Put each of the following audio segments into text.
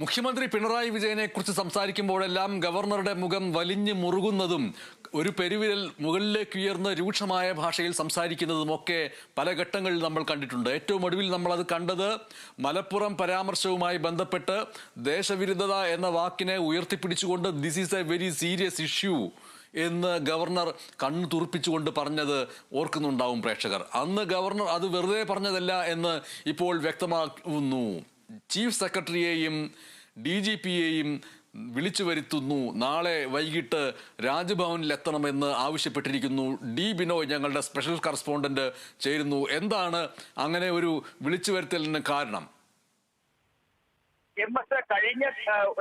മുഖ്യമന്ത്രി പിണറായി വിജയനെ കുറിച്ച് സംസാരിക്കുമ്പോഴെല്ലാം ഗവർണറുടെ മുഖം വലിഞ്ഞു മുറുകുന്നതും ഒരു പെരുവിരൽ മുകളിലേക്ക് ഉയർന്ന രൂക്ഷമായ ഭാഷയിൽ സംസാരിക്കുന്നതും ഒക്കെ പല ഘട്ടങ്ങളിൽ നമ്മൾ കണ്ടിട്ടുണ്ട്. ഏറ്റവും ഒടുവിൽ നമ്മൾ അത് കണ്ടത് മലപ്പുറം പരാമർശവുമായി ബന്ധപ്പെട്ട് ദേശവിരുദ്ധത എന്ന വാക്കിനെ ഉയർത്തിപ്പിടിച്ചുകൊണ്ട് this is a very serious issue എന്ന് ഗവർണർ കണ്ണു തുറപ്പിച്ചുകൊണ്ട് പറഞ്ഞത് ഓർക്കുന്നുണ്ടാവും പ്രേക്ഷകർ. അന്ന് ഗവർണർ അത് വെറുതെ പറഞ്ഞതല്ല എന്ന് ഇപ്പോൾ വ്യക്തമാക്കുന്നു ചീഫ് സെക്രട്ടറിയെയും ഡി ജി പിയെയും വിളിച്ചു വരുത്തുന്നു. നാളെ വൈകിട്ട് രാജ്ഭവനിൽ എത്തണമെന്ന് ആവശ്യപ്പെട്ടിരിക്കുന്നു. ഡി ബിനോയ് ഞങ്ങളുടെ സ്പെഷ്യൽ കറസ്പോണ്ടന്റ് ചേരുന്നു. എന്താണ് അങ്ങനെ ഒരു വിളിച്ചു വരുത്തലിന് കാരണം? എം എസ് കഴിഞ്ഞ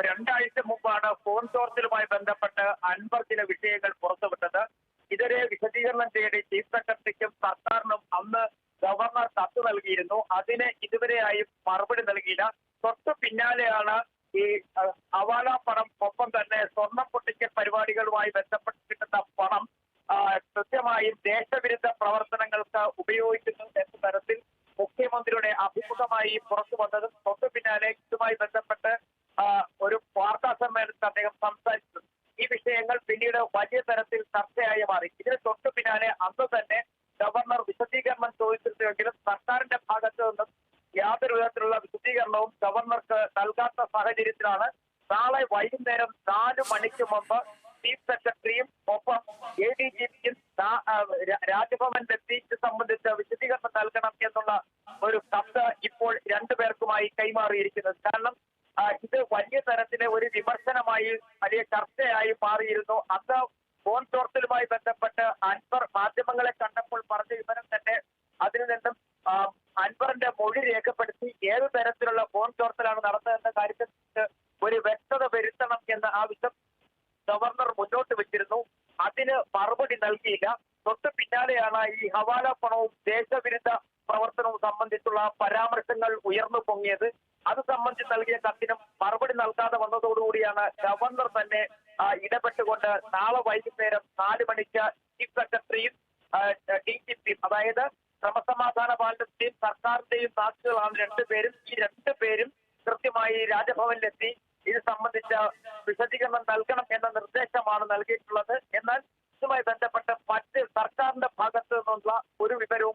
രണ്ടാഴ്ച മുമ്പാണ് ഫോൺ ചോർച്ചലുമായി ബന്ധപ്പെട്ട് അൻപർ ചില വിഷയങ്ങൾ പുറത്തുവിട്ടത്. ഇതൊരു വിശദീകരണം തേടി ചീഫ് സെക്രട്ടറിക്കും സർക്കാരിനും അന്ന് ഗവർണർ കത്ത് നൽകിയിരുന്നു. അതിന് ഇതുവരെയായും മറുപടി നൽകിയില്ല. തൊട്ടു പിന്നാലെയാണ് ഈ ഹവാല പണം ഒപ്പം തന്നെ സ്വർണം പൊട്ടിക്കൽ പരിപാടികളുമായി ബന്ധപ്പെട്ട് കിട്ടുന്ന പണം കൃത്യമായും ദേശവിരുദ്ധ പ്രവർത്തനങ്ങൾക്ക് ഉപയോഗിക്കുന്നു എന്ന തരത്തിൽ മുഖ്യമന്ത്രിയുടെ അഭിമുഖമായി പുറത്തു വന്നതും തൊട്ടു പിന്നാലെ ഇതുമായി ബന്ധപ്പെട്ട് ഒരു വാർത്താ സമ്മേളനത്തിൽ അദ്ദേഹം സംസാരിച്ചു. ഈ വിഷയങ്ങൾ പിന്നീട് വലിയ തരത്തിൽ ചർച്ചയായി മാറി. ഇതിന് തൊട്ടു പിന്നാലെ അന്ന് തന്നെ ഗവർണർ വിശദീകരണം ചോദിച്ചിരുന്നുവെങ്കിലും സർക്കാരിന്റെ ഭാഗത്തു നിന്നും യാതൊരു വിധത്തിലുള്ള വിശദീകരണവും ഗവർണർക്ക് നൽകാത്ത സാഹചര്യത്തിലാണ് നാളെ വൈകുന്നേരം നാല് മണിക്ക് മുമ്പ് ചീഫ് സെക്രട്ടറിയും ഒപ്പം എ ഡി ജി പിയും രാജ്ഭവനിലെത്തി. ഇത് സംബന്ധിച്ച് വിശദീകരണം നൽകണം എന്നുള്ള ഒരു കത്ത് ഇപ്പോൾ രണ്ടുപേർക്കുമായി കൈമാറിയിരിക്കുന്നത്. കാരണം ഇത് വലിയ തരത്തിലെ ഒരു വിമർശനമായി വലിയ ചർച്ചയായി മാറിയിരുന്നു. അന്ന് ഫോൺ ചോർത്തലുമായി ബന്ധപ്പെട്ട് അൻവർ മാധ്യമങ്ങളെ കണ്ടപ്പോൾ പറഞ്ഞ വിവരം തന്നെ അതിൽ നിന്നും അൻവറിന്റെ മൊഴി രേഖപ്പെടുത്തി ഏത് തരത്തിലുള്ള ഫോൺ ചോർത്തലാണ് നടന്നതെന്ന കാര്യത്തിൽ ഒരു വ്യക്തത വരുത്തണം എന്ന ആവശ്യം ഗവർണർ മുന്നോട്ട് വെച്ചിരുന്നു അതിന് മറുപടി നൽകിയില്ല തൊട്ടു പിന്നാലെയാണ് ഈ ഹവാല പണവും ദേശവിരുദ്ധ പ്രവർത്തനവും സംബന്ധിച്ചുള്ള പരാമർശങ്ങൾ ഉയർന്നു പൊങ്ങിയത്. അത് സംബന്ധിച്ച് നൽകിയ കത്തിനും മറുപടി നൽകാതെ വന്നതോടുകൂടിയാണ് ഗവർണർ തന്നെ ഇടപെട്ടുകൊണ്ട് നാളെ വൈകുന്നേരം നാല് മണിക്ക് ചീഫ് സെക്രട്ടറിയും ഡി ജി പിയും അതായത് ക്രമസമാധാന പാലനത്തിന്റെയും സർക്കാരിന്റെയും സാക്ഷികളാണ് രണ്ടുപേരും. ഈ രണ്ടുപേരും കൃത്യമായി രാജഭവനിലെത്തി. ഇത് സംബന്ധിച്ച വിശദീകരണം നൽകണം എന്ന നിർദ്ദേശമാണ് നൽകിയിട്ടുള്ളത്. എന്നാൽ ഇതുമായി ബന്ധപ്പെട്ട് മറ്റ് സർക്കാരിന്റെ ഭാഗത്തു നിന്നുള്ള ഒരു വിവരവും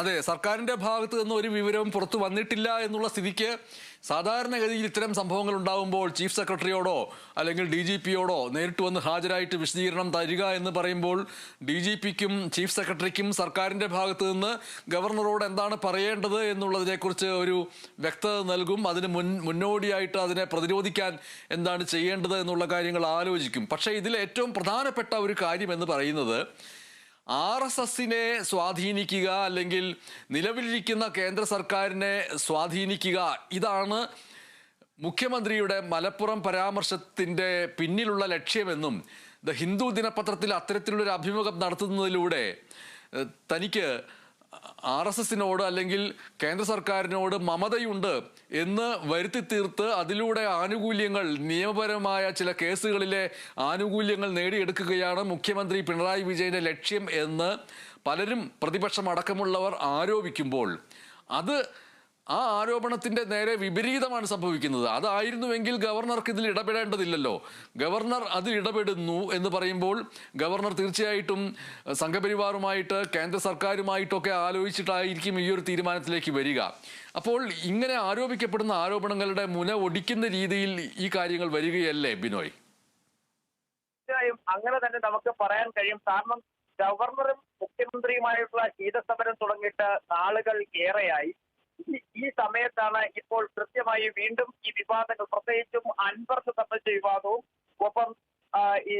അതെ സർക്കാരിന്റെ ഭാഗത്ത് നിന്ന് ഒരു വിവരവും പുറത്തു വന്നിട്ടില്ല എന്നുള്ള സ്ഥിതിക്ക് സാധാരണഗതിയിൽ ഇത്തരം സംഭവങ്ങൾ ഉണ്ടാകുമ്പോൾ ചീഫ് സെക്രട്ടറിയോടോ അല്ലെങ്കിൽ ഡി ജി പിയോടോ നേരിട്ട് വന്ന് ഹാജരായിട്ട് വിശദീകരണം തരിക എന്ന് പറയുമ്പോൾ ഡി ജി പിക്കും ചീഫ് സെക്രട്ടറിക്കും സർക്കാരിന്റെ ഭാഗത്ത് നിന്ന് ഗവർണറോട് എന്താണ് പറയേണ്ടത് എന്നുള്ളതിനെക്കുറിച്ച് ഒരു വ്യക്തത നൽകും. അതിന് മുൻ മുന്നോടിയായിട്ട് അതിനെ പ്രതിരോധിക്കാൻ എന്താണ് ചെയ്യേണ്ടത് എന്നുള്ള കാര്യങ്ങൾ ആലോചിക്കും. പക്ഷേ ഇതിൽ ഏറ്റവും പ്രധാനപ്പെട്ട ഒരു കാര്യം എന്ന് പറയുന്നത് ആർ എസ് എസിനെ സ്വാധീനിക്കുക അല്ലെങ്കിൽ നിലവിലിരിക്കുന്ന കേന്ദ്ര സർക്കാരിനെ സ്വാധീനിക്കുക ഇതാണ് മുഖ്യമന്ത്രിയുടെ മലപ്പുറം പരാമർശത്തിന്റെ പിന്നിലുള്ള ലക്ഷ്യമെന്നും ദ ഹിന്ദു ദിനപത്രത്തിൽ അത്തരത്തിലുള്ളൊരു അഭിമുഖം നടത്തുന്നതിലൂടെ തനിക്ക് ആർ എസ് എസിനോട് അല്ലെങ്കിൽ കേന്ദ്ര സർക്കാരിനോട് മമതയുണ്ട് എന്ന് വരുത്തി തീർത്ത് അതിലൂടെ ആനുകൂല്യങ്ങൾ നിയമപരമായ ചില കേസുകളിലെ ആനുകൂല്യങ്ങൾ നേടിയെടുക്കുകയാണ് മുഖ്യമന്ത്രി പിണറായി വിജയന്റെ ലക്ഷ്യം എന്ന് പലരും പ്രതിപക്ഷം അടക്കമുള്ളവർ ആരോപിക്കുമ്പോൾ. അത് ആ ആരോപണത്തിന്റെ നേരെ വിപരീതമാണ് സംഭവിക്കുന്നത്. അതായിരുന്നുവെങ്കിൽ ഗവർണർക്ക് ഇതിൽ ഇടപെടേണ്ടതില്ലല്ലോ. ഗവർണർ അതിൽ ഇടപെടുന്നു എന്ന് പറയുമ്പോൾ ഗവർണർ തീർച്ചയായിട്ടും സംഘപരിവാറുമായിട്ട് കേന്ദ്ര സർക്കാരുമായിട്ടൊക്കെ ആലോചിച്ചിട്ടായിരിക്കും ഈ ഒരു തീരുമാനത്തിലേക്ക് വരിക. അപ്പോൾ ഇങ്ങനെ ആരോപിക്കപ്പെടുന്ന ആരോപണങ്ങളുടെ മുന ഒടിക്കുന്ന രീതിയിൽ ഈ കാര്യങ്ങൾ വരികയല്ലേ ബിനോയ്? തീർച്ചയായും അങ്ങനെ തന്നെ നമുക്ക് പറയാൻ കഴിയും. കാരണം ഗവർണറും മുഖ്യമന്ത്രിയുമായിട്ടുള്ള ശീതസമരം തുടങ്ങിയിട്ട് നാളുകൾ ഏറെയായി. ഈ- സമയത്താണ് ഇപ്പോൾ കൃത്യമായി വീണ്ടും ഈ വിവാദങ്ങൾ പ്രത്യേകിച്ചും അൻവർ സംബന്ധിച്ച വിവാദവും ഒപ്പം ഈ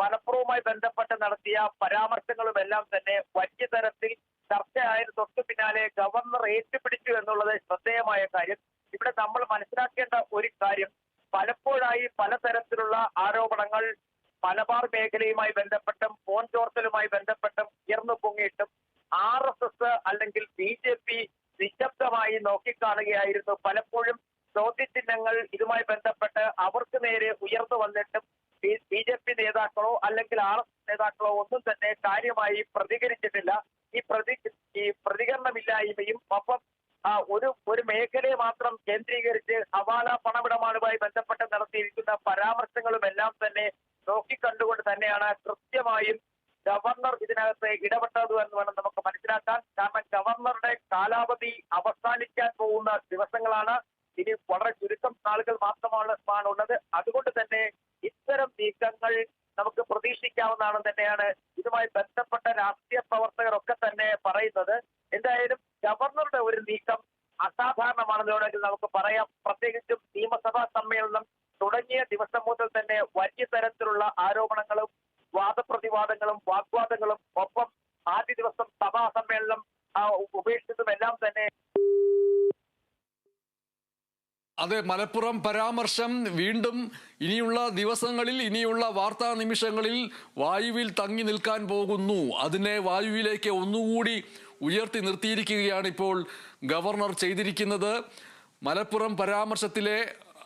മലപ്പുറവുമായി ബന്ധപ്പെട്ട് നടത്തിയ പരാമർശങ്ങളും എല്ലാം തന്നെ വലിയ തരത്തിൽ ചർച്ചയായത് തൊട്ടു പിന്നാലെ ഗവർണർ ഏറ്റുപിടിച്ചു എന്നുള്ളത് ശ്രദ്ധേയമായ കാര്യം. ഇവിടെ നമ്മൾ മനസ്സിലാക്കേണ്ട ഒരു കാര്യം പലപ്പോഴായി പലതരത്തിലുള്ള ആരോപണങ്ങൾ മലബാർ മേഖലയുമായി ബന്ധപ്പെട്ടും ഫോൺ ചോർത്തലുമായി ബന്ധപ്പെട്ടും ഉയർന്നു പൊങ്ങിയിട്ടും ആർ എസ് എസ് അല്ലെങ്കിൽ ബി ജെ പി നോക്കിക്കാണുകയായിരുന്നു. പലപ്പോഴും ചോദ്യചിഹ്നങ്ങൾ ഇതുമായി ബന്ധപ്പെട്ട് അവർക്ക് നേരെ ഉയർന്നു വന്നിട്ടും ബി ജെ പി നേതാക്കളോ അല്ലെങ്കിൽ ആർ എസ് നേതാക്കളോ ഒന്നും തന്നെ കാര്യമായി പ്രതികരിച്ചിട്ടില്ല. ഈ പ്രതി ഈ പ്രതികരണമില്ലായ്മയും ഒപ്പം ഒരു ഒരു മേഖലയെ മാത്രം കേന്ദ്രീകരിച്ച് ഹവാല പണമിടപാടുമായി ബന്ധപ്പെട്ട് നടത്തിയിരിക്കുന്ന പരാമർശങ്ങളും എല്ലാം തന്നെ നോക്കിക്കണ്ടുകൊണ്ട് തന്നെയാണ് കൃത്യമായും ഗവർണർ ഇതിനകത്ത് ഇടപെട്ടത് എന്ന് വേണം നമുക്ക് മനസ്സിലാക്കാൻ. കാരണം ഗവർണറുടെ കാലാവധി അവസാനിക്കാൻ പോകുന്ന ദിവസങ്ങളാണ്. ഇനി വളരെ ചുരുക്കം നാളുകൾ മാത്രമാണ് ഉള്ളത്. അതുകൊണ്ട് തന്നെ ഇത്തരം നീക്കങ്ങൾ നമുക്ക് പ്രതീക്ഷിക്കാവുന്നതാണെന്ന് തന്നെയാണ് ഇതുമായി ബന്ധപ്പെട്ട രാഷ്ട്രീയ പ്രവർത്തകരൊക്കെ തന്നെ പറയുന്നത്. എന്തായാലും ഗവർണറുടെ ഒരു നീക്കം അസാധാരണമാണെന്ന് വേണമെങ്കിൽ നമുക്ക് പറയാം. പ്രത്യേകിച്ചും നിയമസഭാ സമ്മേളനം തുടങ്ങിയ ദിവസം മുതൽ തന്നെ വലിയ തരത്തിലുള്ള ആരോപണങ്ങളും വാദപ്രതിവാദങ്ങളും വാഗ്വാദങ്ങളും ഒപ്പം ആദ്യ ദിവസം സഭാ സമ്മേളനം ആ, ഉപേക്ഷിച്ചതും എല്ലാം തന്നെ അതെ മലപ്പുറം പരാമർശം വീണ്ടും ഇനിയുള്ള ദിവസങ്ങളിൽ ഇനിയുള്ള വാർത്താ നിമിഷങ്ങളിൽ വായുവിൽ തങ്ങി നിൽക്കാൻ പോകുന്നു. അതിനെ വായുവിലേക്ക് ഒന്നുകൂടി ഉയർത്തി നിർത്തിയിരിക്കുകയാണ് ഇപ്പോൾ ഗവർണർ ചെയ്തിരിക്കുന്നത്. മലപ്പുറം പരാമർശത്തിലെ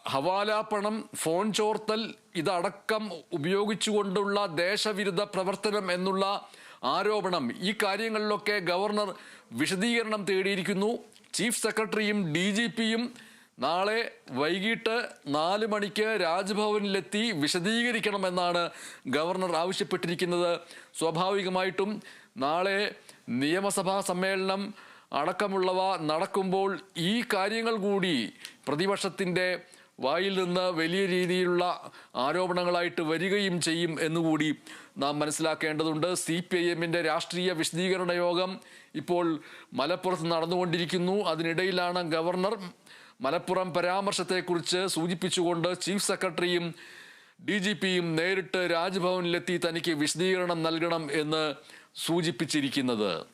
ഹവാല പണം ഫോൺ ചോർത്തൽ ഇതടക്കം ഉപയോഗിച്ചുകൊണ്ടുള്ള ദേശവിരുദ്ധ പ്രവർത്തനം എന്നുള്ള ആരോപണം. ഈ കാര്യങ്ങളിലൊക്കെ ഗവർണർ വിശദീകരണം തേടിയിരിക്കുന്നു. ചീഫ് സെക്രട്ടറിയും ഡി ജി പിയും നാളെ വൈകിട്ട് നാല് മണിക്ക് രാജ്ഭവനിലെത്തി വിശദീകരിക്കണമെന്നാണ് ഗവർണർ ആവശ്യപ്പെട്ടിരിക്കുന്നത്. സ്വാഭാവികമായിട്ടും നാളെ നിയമസഭാ സമ്മേളനം അടക്കമുള്ളവ നടക്കുമ്പോൾ ഈ കാര്യങ്ങൾ കൂടി പ്രതിപക്ഷത്തിന്റെ വായിൽ നിന്ന് വലിയ രീതിയിലുള്ള ആരോപണങ്ങളായിട്ട് വരികയും ചെയ്യും എന്നുകൂടി നാം മനസ്സിലാക്കേണ്ടതുണ്ട്. സി പി ഐ എമ്മിന്റെ രാഷ്ട്രീയ വിശദീകരണ യോഗം ഇപ്പോൾ മലപ്പുറത്ത് നടന്നുകൊണ്ടിരിക്കുന്നു. അതിനിടയിലാണ് ഗവർണർ മലപ്പുറം പരാമർശത്തെക്കുറിച്ച് സൂചിപ്പിച്ചുകൊണ്ട് ചീഫ് സെക്രട്ടറിയും ഡി ജി പിയും നേരിട്ട് രാജ്ഭവനിലെത്തി തനിക്ക് വിശദീകരണം നൽകണം എന്ന് സൂചിപ്പിച്ചിരിക്കുന്നത്.